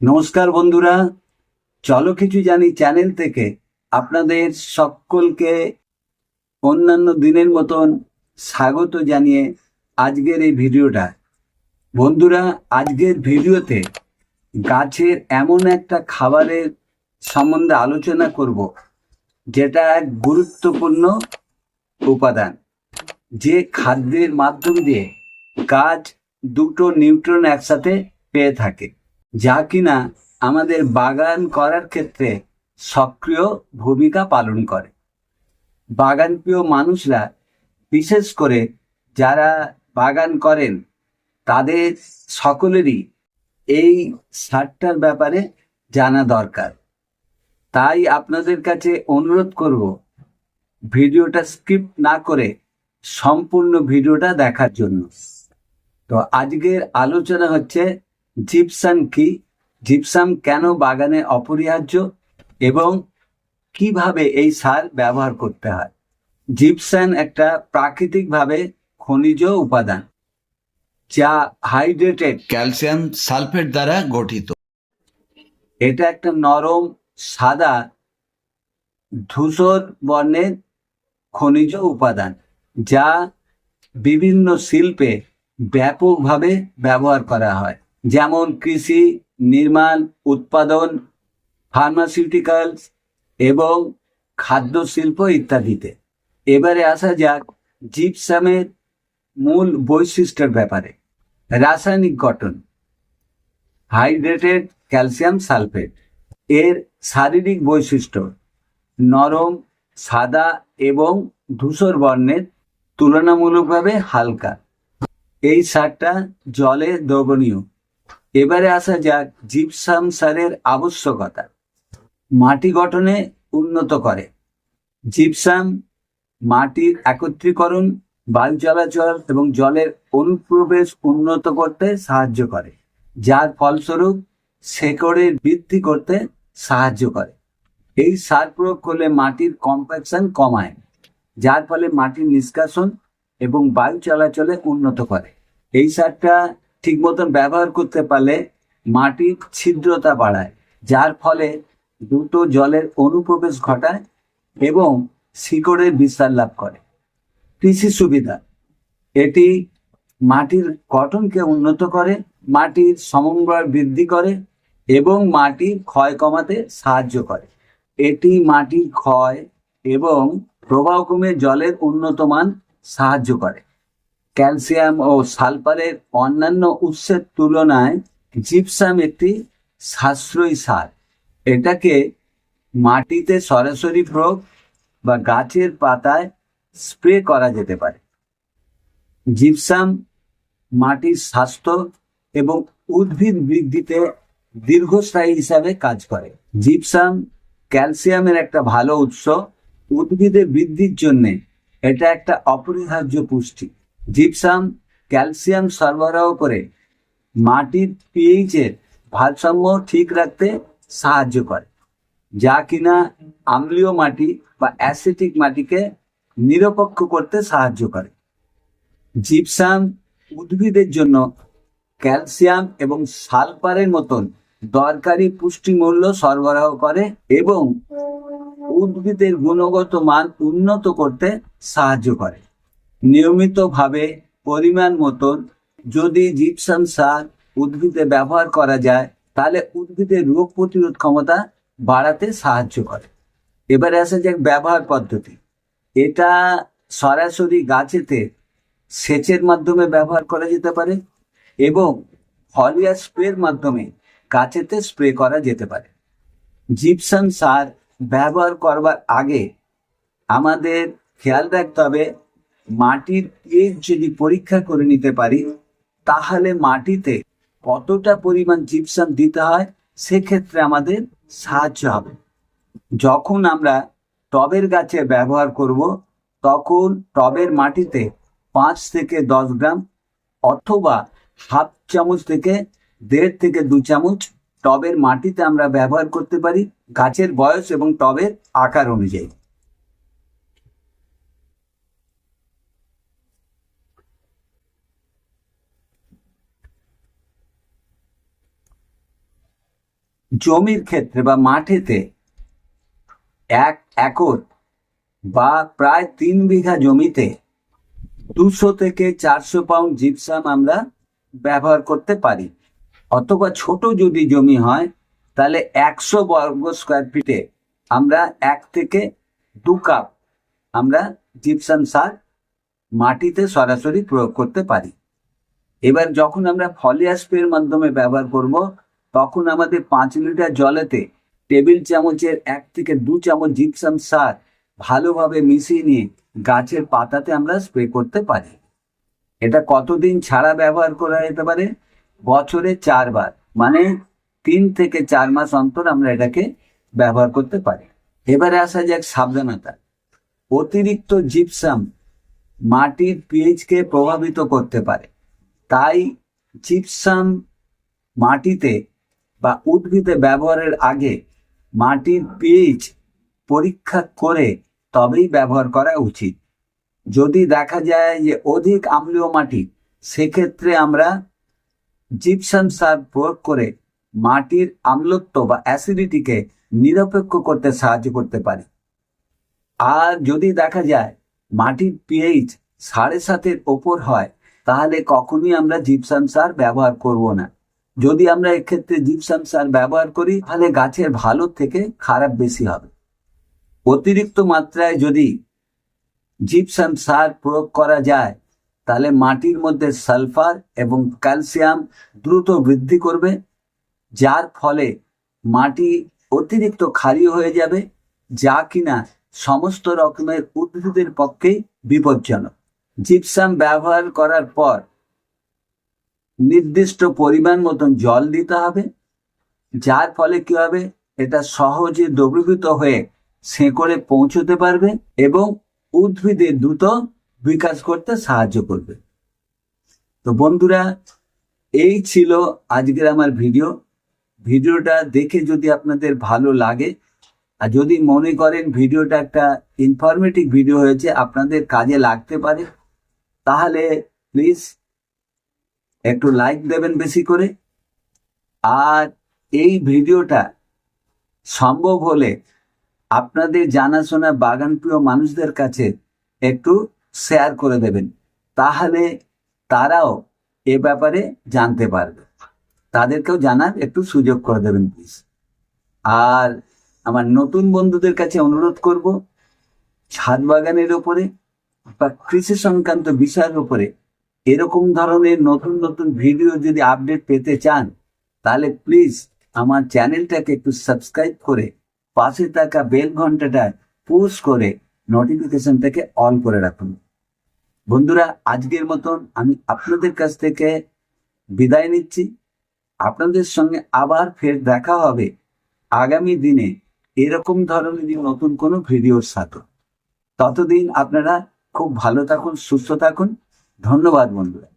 নমস্কার বন্ধুরা। চলো কিছু জানি চ্যানেল থেকে। আপনাদের সকলকে অন্যান্য দিনের মতন স্বাগত জানিয়ে আজকের এই ভিডিওটা। বন্ধুরা, আজকের ভিডিওতে গাছের এমন একটা খাবারের সম্বন্ধে আলোচনা করব, যেটা এক গুরুত্বপূর্ণ উপাদান। যে খাদ্যের মাধ্যম দিয়ে গাছ দুটো নিউট্রন একসাথে পেয়ে থাকে। যা কিনা আমাদের বাগান করার ক্ষেত্রে সক্রিয় ভূমিকা পালন করে। বাগানপ্রিয় মানুষরা, বিশেষ করে যারা বাগান করেন, তাদের সকলেরই এই সারটার ব্যাপারে জানা দরকার। তাই আপনাদের কাছে অনুরোধ করব, ভিডিওটা স্কিপ না করে সম্পূর্ণ ভিডিওটা দেখার জন্য। তো আজকের আলোচনা হচ্ছে জিপসাম কি? জিপসাম কেন বাগানে অপরিহার্য? এবং কীভাবে এই সার ব্যবহার করতে হয়? জিপসাম একটা প্রাকৃতিকভাবে খনিজ উপাদান যা হাইড্রেটেড ক্যালসিয়াম সালফেট দ্বারা গঠিত। এটা একটা নরম সাদা ধূসর বর্ণের খনিজ উপাদান যা বিভিন্ন শিল্পে ব্যাপকভাবে ব্যবহার করা হয়। যেমন কৃষি, নির্মাণ, উৎপাদন ফার্মাসিউটিক্যালস এবং খাদ্য শিল্প ইত্যাদিতে। এবারে আসা যাক জিপসামের মূল বৈশিষ্ট্যের ব্যাপারে। রাসায়নিক গঠন। Hydrated calcium sulphate. এর শারীরিক বৈশিষ্ট্য নরম, সাদা এবং ধূসর বর্ণের তুলনামূলকভাবে হালকা। এই সারটা জলে দ্রবণীয়। এবারে আসা যাক জিপসাম সারের আবশ্যকতা। মাটি গঠনে উন্নত করে। জিপসাম মাটির একত্রীকরণ, বায়ু চলাচল এবং জলের অনুপ্রবেশ উন্নত করতে সাহায্য করে, যার ফলস্বরূপ শেকড়ের বৃদ্ধি করতে সাহায্য করে। এই সার প্রয়োগ করলে মাটির কম্প্যাকশন কমায়, যার ফলে মাটির নিষ্কাশন এবং বায়ু চলাচলে উন্নত করে। এই সারটা ঠিক মতন ব্যবহার করতে পারলে মাটির ছিদ্রতা বাড়ায়, যার ফলে দুটো জলের অনুপ্রবেশ ঘটায় এবং শিকড়ের বিস্তার লাভ করে। কৃষি সুবিধা, এটি মাটির গঠনকে উন্নত করে, মাটির সমন্বয় বৃদ্ধি করে এবং মাটির ক্ষয় কমাতে সাহায্য করে। এটি মাটির ক্ষয় এবং প্রবাহ কমে জলের উন্নত মান সাহায্য করে। ক্যালসিয়াম ও সালফারের অন্যান্য উৎসের তুলনায় জিপসাম একটি সাশ্রয়ী সার। এটাকে মাটিতে সরাসরি প্রয়োগ বা গাছের পাতায় স্প্রে করা যেতে পারে। জিপসাম মাটির স্বাস্থ্য এবং উদ্ভিদ বৃদ্ধিতে দীর্ঘস্থায়ী হিসাবে কাজ করে। জিপসাম ক্যালসিয়ামের একটা ভালো উৎস। উদ্ভিদের বৃদ্ধির জন্যে এটা একটা অপরিহার্য পুষ্টি। জিপসাম ক্যালসিয়াম সরবরাহ করে মাটির পিএইচ এর ভারসাম্য ঠিক রাখতে সাহায্য করে, যা কিনা আম্লীয় মাটি বা অ্যাসিটিক মাটিকে নিরপেক্ষ করতে সাহায্য করে। জিপসাম উদ্ভিদের জন্য ক্যালসিয়াম এবং সালফারের মতন দরকারি পুষ্টিমূল্য সরবরাহ করে এবং উদ্ভিদের গুণগত মান উন্নত করতে সাহায্য করে। নিয়মিতভাবে পরিমাণ মতন যদি জিপসাম সার উদ্ভিদে ব্যবহার করা যায়, তাহলে উদ্ভিদের রোগ প্রতিরোধ ক্ষমতা বাড়াতে সাহায্য করে। এবারে আসা যাক ব্যবহার পদ্ধতি। এটা সরাসরি গাছেতে সেচের মাধ্যমে ব্যবহার করা যেতে পারে এবং ফলিয়া স্প্রের মাধ্যমে গাছেতে স্প্রে করা যেতে পারে। জিপসাম সার ব্যবহার করবার আগে আমাদের খেয়াল রাখতে হবে মাটির পিএইচ যদি পরীক্ষা করে নিতে পারি, তাহলে মাটিতে কতটা পরিমাণ জিপসাম দিতে হয়, সেক্ষেত্রে আমাদের সাহায্য হবে। যখন আমরা টবের গাছে ব্যবহার করব, তখন টবের মাটিতে পাঁচ থেকে দশ গ্রাম অথবা হাফ চামচ থেকে দেড় থেকে দু চামচ টবের মাটিতে আমরা ব্যবহার করতে পারি, গাছের বয়স এবং টবের আকার অনুযায়ী। জমির ক্ষেত্রে বা মাঠেতে এক একর বা প্রায় তিন বিঘা জমিতে দুশো থেকে চারশো পাউন্ড জিপসাম আমরা ব্যবহার করতে পারি। অথবা ছোট যদি জমি হয়, তাহলে একশো বর্গ স্কোয়ার ফিটে আমরা এক থেকে দু কাপ আমরা জিপসাম সার মাটিতে সরাসরি প্রয়োগ করতে পারি। এবার যখন আমরা ফলিয়া স্প্রের মাধ্যমে ব্যবহার করব তখন আমাদের পাঁচ লিটার জলেতে টেবিল চামচের এক থেকে দু চামচ জিপসাম সার ভালোভাবে মিশিয়ে নিয়ে গাছের পাতাতে আমরা স্প্রে করতে পারি। এটা কতদিন ছাড়া ব্যবহার করা যেতে পারে? বছরে চারবার মানে তিন থেকে চার মাস অন্তর আমরা এটাকে ব্যবহার করতে পারি। এবারে আসা যাক সাবধানতা। অতিরিক্ত জিপসাম মাটির পিএইচকে প্রভাবিত করতে পারে। তাই জিপসাম মাটিতে বা উদ্ভিদে ব্যবহারের আগে মাটির পিএইচ পরীক্ষা করে তবেই ব্যবহার করা উচিত। যদি দেখা যায় যে অধিক আম্লীয় মাটি, সেক্ষেত্রে আমরা জিপসাম সার প্রয়োগ করে মাটির আম্লত্ব বা অ্যাসিডিটিকে নিরপেক্ষ করতে সাহায্য করতে পারি। আর যদি দেখা যায় মাটির পিএইচ সাড়ে সাতের ওপর হয়, তাহলে কখনই আমরা জিপসাম সার ব্যবহার করব না। যদি আমরা এক্ষেত্রে জিপসাম সার ব্যবহার করি, তাহলে গাছের ভালো থেকে খারাপ বেশি হবে। অতিরিক্ত মাত্রায় যদি জিপসাম সার প্রয়োগ করা যায়, তাহলে মাটির মধ্যে সালফার এবং ক্যালসিয়াম দ্রুত বৃদ্ধি করবে, যার ফলে মাটি অতিরিক্ত ক্ষারীয় হয়ে যাবে, যা কিনা সমস্ত রকমের উদ্ভিদের পক্ষেই বিপজ্জনক। জিপসাম ব্যবহার করার পর নির্দিষ্ট পরিমাণ মতন জল দিতে হবে, যার ফলে কি হবে? এটা সহজে দ্রবীভূত হয়ে শেকড়ে পৌঁছতে পারবে এবং উদ্ভিদের দ্রুত বিকাশ করতে সাহায্য করবে। তো বন্ধুরা, এই ছিল আজকের আমার ভিডিও। ভিডিওটা দেখে যদি আপনাদের ভালো লাগে, আর যদি মনে করেন ভিডিওটা একটা ইনফরমেটিভ ভিডিও হয়েছে, আপনাদের কাজে লাগতে পারে, তাহলে প্লিজ একটু লাইক দেবেন বেশি করে। আর এই ভিডিওটা সম্ভব হলে আপনাদের জানাশোনা বাগানপ্রিয় মানুষদের কাছে একটু শেয়ার করে দেবেন। তাহলে তারাও এ ব্যাপারে জানতে পারবে। তাদেরকেও জানার একটু সুযোগ করে দেবেন প্লিজ আর আমার নতুন বন্ধুদের কাছে অনুরোধ করব, ছাদ বাগানের ওপরে বা কৃষি সংক্রান্ত বিষয়ের উপরে এরকম ধরনের নতুন নতুন ভিডিও যদি আপডেট পেতে চান, তাহলে প্লিজ আমার চ্যানেলটাকে একটু সাবস্ক্রাইব করে, পাশে থাকা বেল ঘন্টাটা পুশ করে নোটিফিকেশনটাকে অন করে রাখুন। বন্ধুরা, আজকের মতন আমি আপনাদের কাছ থেকে বিদায় নিচ্ছি। আপনাদের সঙ্গে আবার ফের দেখা হবে আগামী দিনে এরকম ধরনের নতুন কোনো ভিডিওর সাথে। ততদিন আপনারা খুব ভালো থাকুন, সুস্থ থাকুন। ধন্যবাদ বন্ধুরা।